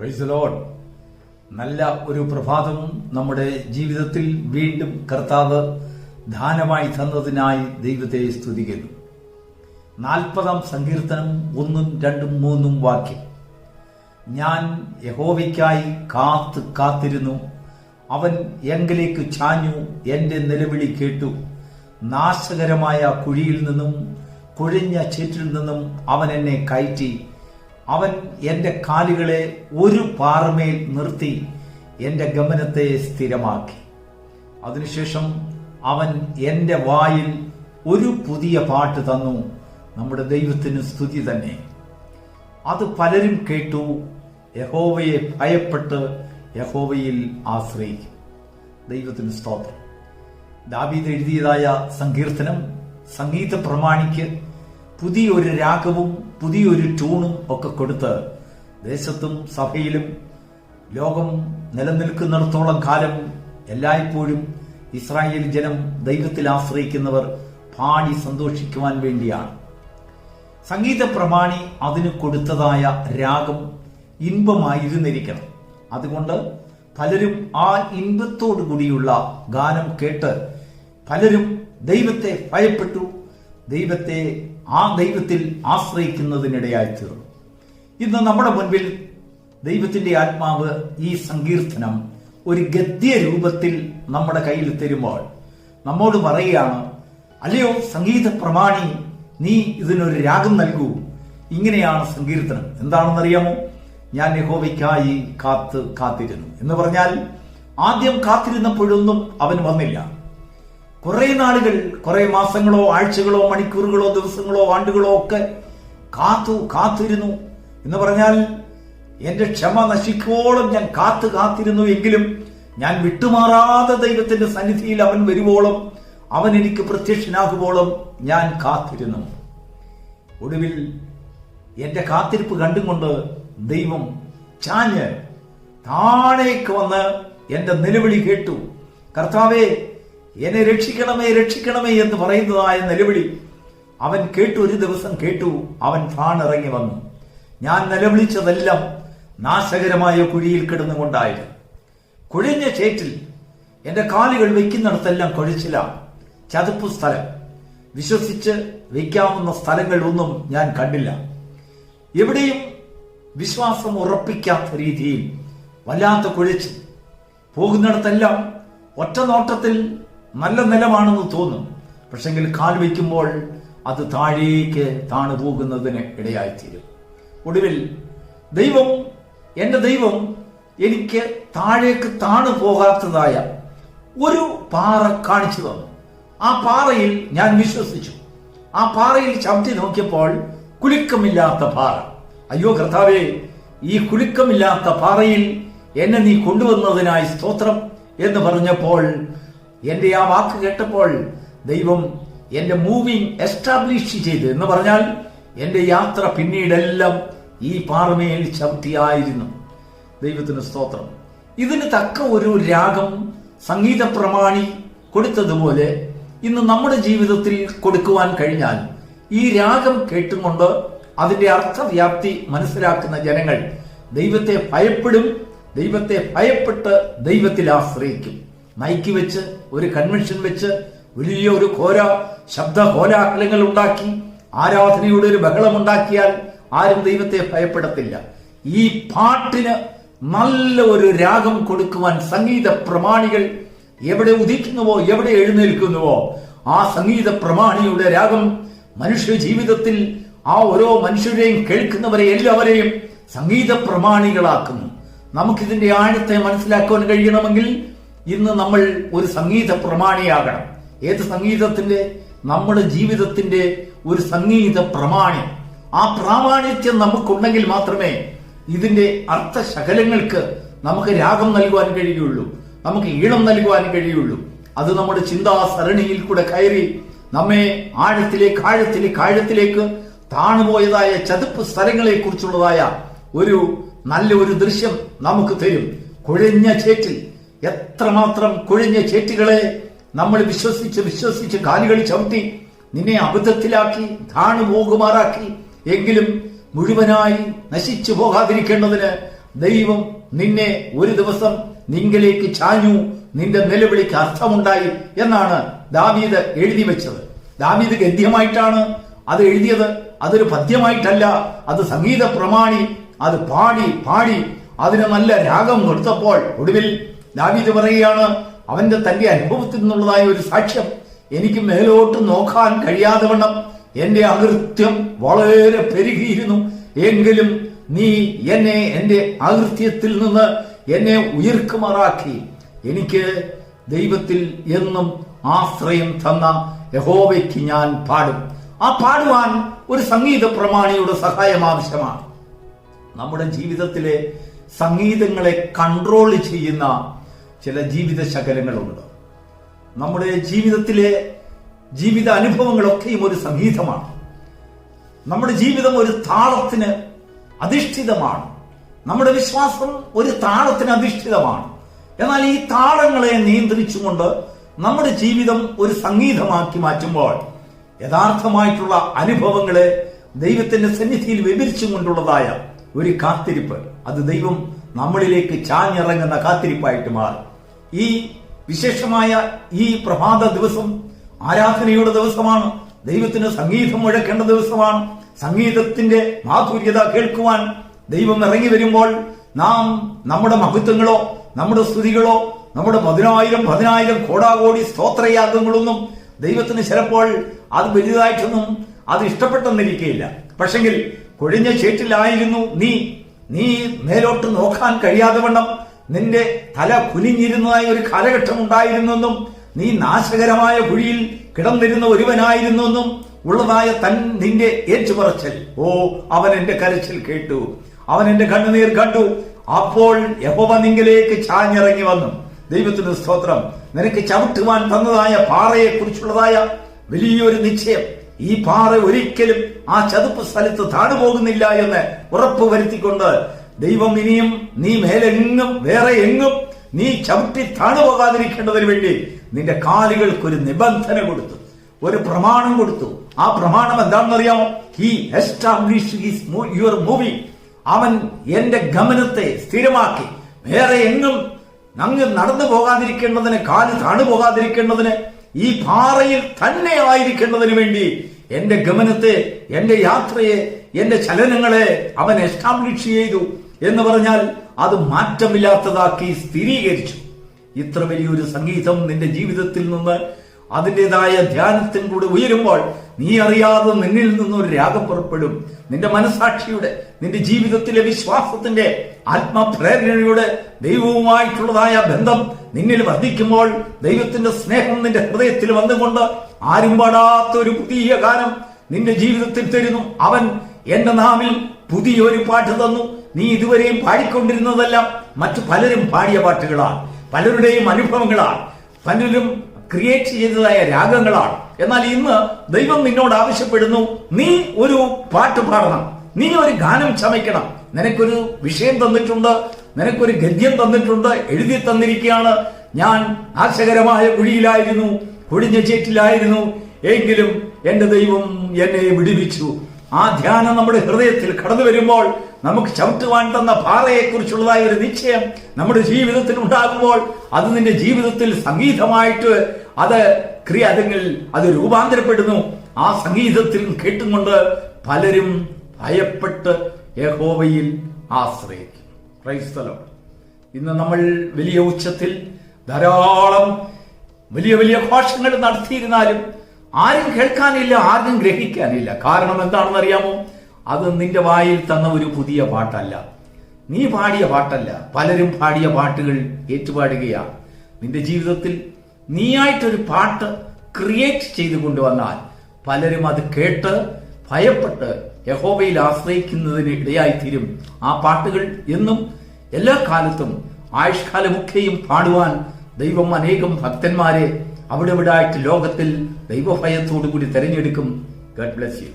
Price load നല്ല ഒരു പ്രഭാതവും നമ്മുടെ ജീവിതത്തിൽ വീണ്ടും കർത്താവ് ദാനമായി തന്നതിനായി ദൈവത്തെ സ്തുതിക്കുന്നു. നാൽപ്പതാം സങ്കീർത്തനം ഒന്നും രണ്ടും മൂന്നും വാക്യം. ഞാൻ യഹോവയ്ക്കായി കാത്ത് കാത്തിരുന്നു. അവൻ എങ്കിലേക്ക് ചാഞ്ഞു എന്റെ നിലവിളി കേട്ടു. നാശകരമായ കുഴിയിൽ നിന്നും കുഴിഞ്ഞ ചേറ്റിൽ നിന്നും അവൻ എന്നെ കയറ്റി. അവൻ എന്റെ കാലുകളെ ഒരു പാറമേൽ നിർത്തി എന്റെ ഗമനത്തെ സ്ഥിരമാക്കി. അതിനുശേഷം അവൻ എന്റെ വായിൽ ഒരു പുതിയ പാട്ട് തന്നു. നമ്മുടെ ദൈവത്തിന് സ്തുതി തന്നെ. അത് പലരും കേട്ടു. യഹോവയെ ഭയപ്പെട്ട് യഹോവയിൽ ആശ്രയിക്കും. ദൈവത്തിന് സ്തോത്രം. ദാബീദ് എഴുതിയതായ സങ്കീർത്തനം സംഗീത പ്രമാണിക്ക് പുതിയൊരു രാഗവും പുതിയൊരു ട്യൂണും ഒക്കെ കൊടുത്ത് ദേശത്തും സഭയിലും ലോകം നിലനിൽക്കുന്നിടത്തോളം കാലം എല്ലായ്പ്പോഴും ഇസ്രായേൽ ജനം ദൈവത്തിൽ ആശ്രയിക്കുന്നവർ പാടി സന്തോഷിക്കുവാൻ വേണ്ടിയാണ്. സംഗീത പ്രമാണി അതിന് കൊടുത്തതായ രാഗം ഇൻപമായിരുന്നിരിക്കണം. അതുകൊണ്ട് പലരും ആ ഇൻപത്തോടു കൂടിയുള്ള ഗാനം കേട്ട് പലരും ദൈവത്തെ ഭയപ്പെട്ടു ദൈവത്തെ ആ ദൈവത്തിൽ ആശ്രയിക്കുന്നതിനിടയായി തീർന്നു. ഇന്ന് നമ്മുടെ മുൻപിൽ ദൈവത്തിന്റെ ആത്മാവ് ഈ സങ്കീർത്തനം ഒരു ഗദ്യ രൂപത്തിൽ നമ്മുടെ കയ്യിൽ തരുമ്പോൾ നമ്മോട് പറയുകയാണ് അല്ലയോ സംഗീത പ്രമാണി നീ ഇതിനൊരു രാഗം നൽകൂ. ഇങ്ങനെയാണ് സങ്കീർത്തനം. എന്താണെന്നറിയാമോ? ഞാൻ യഹോവയ്ക്കായി കാത്ത് കാത്തിരുന്നു. എന്ന് പറഞ്ഞാൽ ആദ്യം കാത്തിരുന്നപ്പോഴൊന്നും അവൻ വന്നില്ല. കുറെ നാളുകൾ കുറെ മാസങ്ങളോ ആഴ്ചകളോ മണിക്കൂറുകളോ ദിവസങ്ങളോ ആണ്ടുകളോ ഒക്കെ കാത്തു കാത്തിരുന്നു. എന്ന് പറഞ്ഞാൽ എന്റെ ക്ഷമ നശിക്കുവോളം ഞാൻ കാത്തു കാത്തിരുന്നു എങ്കിലും ഞാൻ വിട്ടുമാറാതെ ദൈവത്തിന്റെ സന്നിധിയിൽ അവൻ വരുവോളം അവൻ എനിക്ക് പ്രത്യക്ഷനാകുവോളം ഞാൻ കാത്തിരുന്നു. ഒടുവിൽ എന്റെ കാത്തിരിപ്പ് കണ്ടുകൊണ്ട് ദൈവം ചാഞ്ഞ് താഴേക്ക് വന്ന് എന്റെ നിലവിളി കേട്ടു. കർത്താവേ എന്നെ രക്ഷിക്കണമേ രക്ഷിക്കണമേ എന്ന് പറയുന്നതായ നിലവിളി. അവൻ കേട്ടു ഒരു ദിവസം കേട്ടു അവൻ താണിറങ്ങി വന്നു. ഞാൻ നിലവിളിച്ചതെല്ലാം നാശകരമായ കുഴിയിൽ കിടന്നുകൊണ്ടായിരുന്നു. കുഴിഞ്ഞ ചേറ്റിൽ എന്റെ കാലുകൾ വയ്ക്കുന്നിടത്തെല്ലാം കൊഴിച്ചില്ല ചതുപ്പ് സ്ഥലം. വിശ്വസിച്ച് വയ്ക്കാവുന്ന സ്ഥലങ്ങൾ ഒന്നും ഞാൻ കണ്ടില്ല. എവിടെയും വിശ്വാസം ഉറപ്പിക്കാത്ത രീതിയിൽ വല്ലാത്ത കുഴച്ചിൽ. പോകുന്നിടത്തെല്ലാം ഒറ്റ നോട്ടത്തിൽ നല്ല നിലമാണെന്ന് തോന്നും. പക്ഷെങ്കിൽ കാൽ വയ്ക്കുമ്പോൾ അത് താഴേക്ക് താണു പോകുന്നതിന് ഇടയായിത്തീരും. ഒടുവിൽ ദൈവം എന്റെ ദൈവം എനിക്ക് താഴേക്ക് താണു പോകാത്തതായ ഒരു പാറ കാണിച്ചു തന്നു. ആ പാറയിൽ ഞാൻ വിശ്വസിച്ചു. ആ പാറയിൽ ചവിട്ടി നോക്കിയപ്പോൾ കുലുക്കമില്ലാത്ത പാറ. അയ്യോ കർത്താവേ ഈ കുലുക്കമില്ലാത്ത പാറയിൽ എന്നെ നീ കൊണ്ടുവന്നതിനായി സ്തോത്രം എന്ന് പറഞ്ഞപ്പോൾ എന്റെ ആ വാക്ക് കേട്ടപ്പോൾ ദൈവം എന്റെ മൂവിങ് എസ്റ്റാബ്ലിഷ് ചെയ്തു എന്ന് പറഞ്ഞാൽ എന്റെ യാത്ര പിന്നീടെല്ലാം ഈ പാറമേൽ ചവിട്ടിയായിരുന്നു. ദൈവത്തിന് സ്തോത്രം. ഇതിന് തക്ക ഒരു രാഗം സംഗീത പ്രമാണി കൊടുത്തതുപോലെ ഇന്ന് നമ്മുടെ ജീവിതത്തിൽ കൊടുക്കുവാൻ കഴിഞ്ഞാൽ ഈ രാഗം കേട്ടുകൊണ്ട് അതിന്റെ അർത്ഥവ്യാപ്തി മനസ്സിലാക്കുന്ന ജനങ്ങൾ ദൈവത്തെ ഭയപ്പെടും ദൈവത്തെ ഭയപ്പെട്ട് ദൈവത്തിൽ ആശ്രയിക്കും. മൈക്ക് വെച്ച് ഒരു കൺവെൻഷൻ വെച്ച് വലിയ ഒരു ഘോര ശബ്ദ കോലാഹലങ്ങൾ ഉണ്ടാക്കി ആരാധനയുടെ ഒരു ബഹളം ഉണ്ടാക്കിയാൽ ആരും ദൈവത്തെ ഭയപ്പെടത്തില്ല. ഈ പാട്ടിന് നല്ല ഒരു രാഗം കൊടുക്കുവാൻ സംഗീത പ്രമാണികൾ എവിടെ ഉദിക്കുന്നുവോ എവിടെ എഴുന്നേൽക്കുന്നുവോ ആ സംഗീത പ്രമാണിയുടെ രാഗം മനുഷ്യ ജീവിതത്തിൽ ആ ഓരോ മനുഷ്യരെയും കേൾക്കുന്നവരെ എല്ലാവരെയും സംഗീത പ്രമാണികളാക്കുന്നു. നമുക്കിതിന്റെ ആഴത്തെ മനസ്സിലാക്കുവാൻ കഴിയണമെങ്കിൽ ഇന്ന് നമ്മൾ ഒരു സംഗീത പ്രമാണിയാകണം. ഏത് സംഗീതത്തിന്റെ? നമ്മുടെ ജീവിതത്തിന്റെ ഒരു സംഗീത പ്രമാണി ആ പ്രാമാണിത്യം നമുക്കുണ്ടെങ്കിൽ മാത്രമേ ഇതിന്റെ അർത്ഥശകലങ്ങൾക്ക് നമുക്ക് രാഗം നൽകുവാൻ കഴിയുള്ളൂ. നമുക്ക് ഈണം നൽകുവാൻ കഴിയുള്ളൂ. അത് നമ്മുടെ ചിന്താ സരണിയിൽ കൂടെ കയറി നമ്മെ ആഴത്തിലേക്ക് ആഴത്തിലേക്ക് ആഴത്തിലേക്ക് താണുപോയതായ ചതുപ്പ് സ്ഥലങ്ങളെ കുറിച്ചുള്ളതായ ഒരു നല്ല ഒരു ദൃശ്യം നമുക്ക് തരും. കുഴഞ്ഞ ചേറ്റിൽ എത്രമാത്രം കൊഴിഞ്ഞ ചേറ്റുകളെ നമ്മൾ വിശ്വസിച്ച് വിശ്വസിച്ച് കാലുകൾ ചവിട്ടി നിന്നെ അബദ്ധത്തിലാക്കി ധാണു പോകുമാറാക്കി എങ്കിലും മുഴുവനായി നശിച്ചു പോകാതിരിക്കേണ്ടതിന് ദൈവം നിന്നെ ഒരു ദിവസം നിങ്കലേക്ക് ചാഞ്ഞു നിന്റെ നിലവിളിക്ക് അർത്ഥമുണ്ടായി എന്നാണ് ദാവീദ് എഴുതി വെച്ചത്. ദാവീദ് ഗദ്യമായിട്ടാണ് അത് എഴുതിയത്. അതൊരു പദ്യമായിട്ടല്ല. അത് സംഗീത പ്രമാണി അത് പാടി പാടി. അതിന് നല്ല രാഗം കൊടുത്തപ്പോൾ ഒടുവിൽ ദാവീദ് പറയുകയാണ് അവന്റെ തന്റെ അനുഭവത്തിൽ നിന്നുള്ളതായ ഒരു സാക്ഷ്യം എനിക്ക് മേലോട്ട് നോക്കാൻ കഴിയാതെ വണ്ണം എന്റെ അകൃത്യം വളരെ പെരുകിയിരുന്നു. എങ്കിലും നീ എന്നെ എന്റെ അകൃത്യത്തിൽ നിന്ന് എന്നെ ഉയർക്കുമാറാക്കി. എനിക്ക് ദൈവത്തിൽ എന്നും ആശ്രയം തന്ന യഹോവയ്ക്ക് ഞാൻ പാടും. ആ പാടുവാൻ ഒരു സംഗീത പ്രമാണിയുടെ സഹായം ആവശ്യമാണ്. നമ്മുടെ ജീവിതത്തിലെ സംഗീതങ്ങളെ കൺട്രോൾ ചെയ്യുന്ന ചില ജീവിത ശകലങ്ങളുണ്ട്? നമ്മുടെ ജീവിതത്തിലെ ജീവിത അനുഭവങ്ങളൊക്കെയും ഒരു സംഗീതമാണ്. നമ്മുടെ ജീവിതം ഒരു താളത്തിന് അധിഷ്ഠിതമാണ്. നമ്മുടെ വിശ്വാസം ഒരു താളത്തിന് അധിഷ്ഠിതമാണ്. എന്നാൽ ഈ താളങ്ങളെ നിയന്ത്രിച്ചുകൊണ്ട് നമ്മുടെ ജീവിതം ഒരു സംഗീതമാക്കി മാറ്റുമ്പോൾ യഥാർത്ഥമായിട്ടുള്ള അനുഭവങ്ങളെ ദൈവത്തിന്റെ സന്നിധിയിൽ വിവരിച്ചും കൊണ്ടുള്ളതായ ഒരു കാത്തിരിപ്പ്. അത് ദൈവം നമ്മളിലേക്ക് ചാഞ്ഞിറങ്ങുന്ന കാത്തിരിപ്പായിട്ട് മാറും. ഈ വിശേഷമായ ഈ പ്രഭാത ദിവസം ആരാധനയുടെ ദിവസമാണ്. ദൈവത്തിന് സംഗീതം മുഴക്കേണ്ട ദിവസമാണ്. സംഗീതത്തിന്റെ മാധുര്യത കേൾക്കുവാൻ ദൈവം ഇറങ്ങി വരുമ്പോൾ നാം നമ്മുടെ മഹത്വങ്ങളോ നമ്മുടെ സ്തുതികളോ നമ്മുടെ പതിനായിരം പതിനായിരം കോടാകോടി സ്തോത്രയാഗങ്ങളൊന്നും ദൈവത്തിന് ചിലപ്പോൾ അത് വലുതായിട്ടൊന്നും അത് ഇഷ്ടപ്പെട്ടെന്നിരിക്കുകയില്ല പക്ഷെങ്കിൽ കൊഴിഞ്ഞ ചേറ്റിലായിരുന്നു നീ. നീ മേലോട്ട് നോക്കാൻ കഴിയാതെ വണ്ണം നിന്റെ തല കുനിഞ്ഞിരുന്നതായ ഒരു കാലഘട്ടം ഉണ്ടായിരുന്നെന്നും നീ നാശകരമായ കുഴിയിൽ കിടന്നിരുന്ന ഒരുവനായിരുന്നെന്നും ഉള്ളതായ തൻ നിന്റെ ഏറ്റുപറച്ചൽ. ഓ അവൻ എന്റെ കരച്ചിൽ കേട്ടു. അവൻ എന്റെ കണ്ണുനീർ കണ്ടു. അപ്പോൾ യഹോവ ചാഞ്ഞിറങ്ങി വന്നു. ദൈവത്തിന് സ്തോത്രം. നിനക്ക് ചവിട്ടുവാൻ തന്നതായ പാറയെ കുറിച്ചുള്ളതായ വലിയൊരു നിശ്ചയം. ഈ പാറ ഒരിക്കലും ആ ചതുപ്പ് സ്ഥലത്ത് താണുപോകുന്നില്ല എന്ന് ഉറപ്പ് വരുത്തിക്കൊണ്ട് ദൈവം ഇനിയും നീ മേലെങ്ങും വേറെ എങ്ങും നീ ചവിട്ടി താണുപോകാതിരിക്കേണ്ടതിന് വേണ്ടി നിന്റെ കാലുകൾക്ക് ഒരു നിബന്ധന കൊടുത്തു. ഒരു പ്രമാണം കൊടുത്തു. ആ പ്രമാണം എന്താണെന്നറിയാമോ? ഹി എസ്റ്റാബ്ലിഷ് യുവർ മൂവി അവൻ എന്റെ ഗമനത്തെ സ്ഥിരമാക്കി. വേറെ എങ്ങും അങ്ങ് നടന്നു പോകാതിരിക്കേണ്ടതിന് കാൽ താണു പോകാതിരിക്കേണ്ടതിന് ഈ പാറയിൽ തന്നെ ആയിരിക്കേണ്ടതിന് വേണ്ടി എന്റെ ഗമനത്തെ എന്റെ യാത്രയെ എന്റെ ചലനങ്ങളെ അവൻ എസ്റ്റാബ്ലിഷ് ചെയ്തു. എന്ന് പറഞ്ഞാൽ അത് മാറ്റമില്ലാത്തതാക്കി സ്ഥിരീകരിച്ചു. ഇത്ര വലിയൊരു സംഗീതം നിന്റെ ജീവിതത്തിൽ നിന്ന് അതിന്റെതായ ധ്യാനത്തിൻ കൂടെ ഉയരുമ്പോൾ നീ അറിയാതെ നിന്നിൽ നിന്നൊരു രാഗം പുറപ്പെടും. നിന്റെ മനസാക്ഷിയുടെ നിന്റെ ജീവിതത്തിലെ വിശ്വാസത്തിന്റെ ആത്മപ്രേരണയുടെ ദൈവവുമായിട്ടുള്ളതായ ബന്ധം നിന്നിൽ വർദ്ധിക്കുമ്പോൾ ദൈവത്തിന്റെ സ്നേഹം നിന്റെ ഹൃദയത്തിൽ വന്നുകൊണ്ട് ആരും പാടാത്ത ഒരു പുതിയ ഗാനം നിന്റെ ജീവിതത്തിൽ തരുന്നു. അവൻ എന്റെ നാമിൽ പുതിയൊരു പാട്ട് തന്നു. നീ ഇതുവരെയും പാടിക്കൊണ്ടിരുന്നതെല്ലാം മറ്റു പലരും പാടിയ പാട്ടുകളാണ്. പലരുടെയും അനുഭവങ്ങളാണ്. പലരും ക്രിയേറ്റ് ചെയ്തതായ രാഗങ്ങളാണ്. എന്നാൽ ഇന്ന് ദൈവം നിന്നോട് ആവശ്യപ്പെടുന്നു നീ ഒരു പാട്ട് പാടണം. നീ ഒരു ഗാനം ചമയ്ക്കണം. നിനക്കൊരു വിഷയം തന്നിട്ടുണ്ട് നിനക്കൊരു ഗദ്യം തന്നിട്ടുണ്ട് എഴുതി തന്നിരിക്കുകയാണ് ഞാൻ ആശകരമായ കുഴിയിലായിരുന്നു കുഴിഞ്ഞ ചേറ്റിലായിരുന്നു. എങ്കിലും എന്റെ ദൈവം എന്നെ വിടുവിച്ചു. ആ ധ്യാനം നമ്മുടെ ഹൃദയത്തിൽ കടന്നു വരുമ്പോൾ നമുക്ക് ചവിട്ടുവാൻ തന്ന പാറയെക്കുറിച്ചുള്ളതായ ഒരു നിശ്ചയം നമ്മുടെ ജീവിതത്തിൽ ഉണ്ടാകുമ്പോൾ അത് നിന്റെ ജീവിതത്തിൽ സംഗീതമായിട്ട് അത് ക്രിയ അല്ലെങ്കിൽ അത് രൂപാന്തരപ്പെടുന്നു. ആ സംഗീതത്തിൽ കേട്ടുകൊണ്ട് പലരും ഭയപ്പെട്ട് യഹോവയിൽ ആശ്രയിക്കും. ക്രൈസ്തലം ഇന്ന് നമ്മൾ വലിയ ഉച്ചത്തിൽ ധാരാളം വലിയ വലിയ ഘോഷങ്ങൾ നടത്തിയിരുന്നാലും ആരും കേൾക്കാനില്ല ആരും ഗ്രഹിക്കാനില്ല. കാരണം എന്താണെന്ന് അറിയാമോ അത് നിന്റെ വായിൽ തന്ന ഒരു പുതിയ പാട്ടല്ല. നീ പാടിയ പാട്ടല്ല. പലരും പാടിയ പാട്ടുകൾ ഏറ്റുപാടുകയാണ് നിന്റെ ജീവിതത്തിൽ നീയായിട്ടൊരു പാട്ട് ക്രിയേറ്റ് ചെയ്തു കൊണ്ടുവന്നാൽ പലരും അത് കേട്ട് ഭയപ്പെട്ട് യഹോബയിൽ ആശ്രയിക്കുന്നതിന് ഇടയായിത്തീരും. ആ പാട്ടുകൾ എന്നും എല്ലാ കാലത്തും ആയുഷ്കാലമൊക്കെയും പാടുവാൻ ദൈവം അനേകം ഭക്തന്മാരെ അവിടെ ഇവിടെ ആയിട്ട് ലോകത്തിൽ ദൈവഭയത്തോടു കൂടി തെരഞ്ഞെടുക്കും. Garh bless you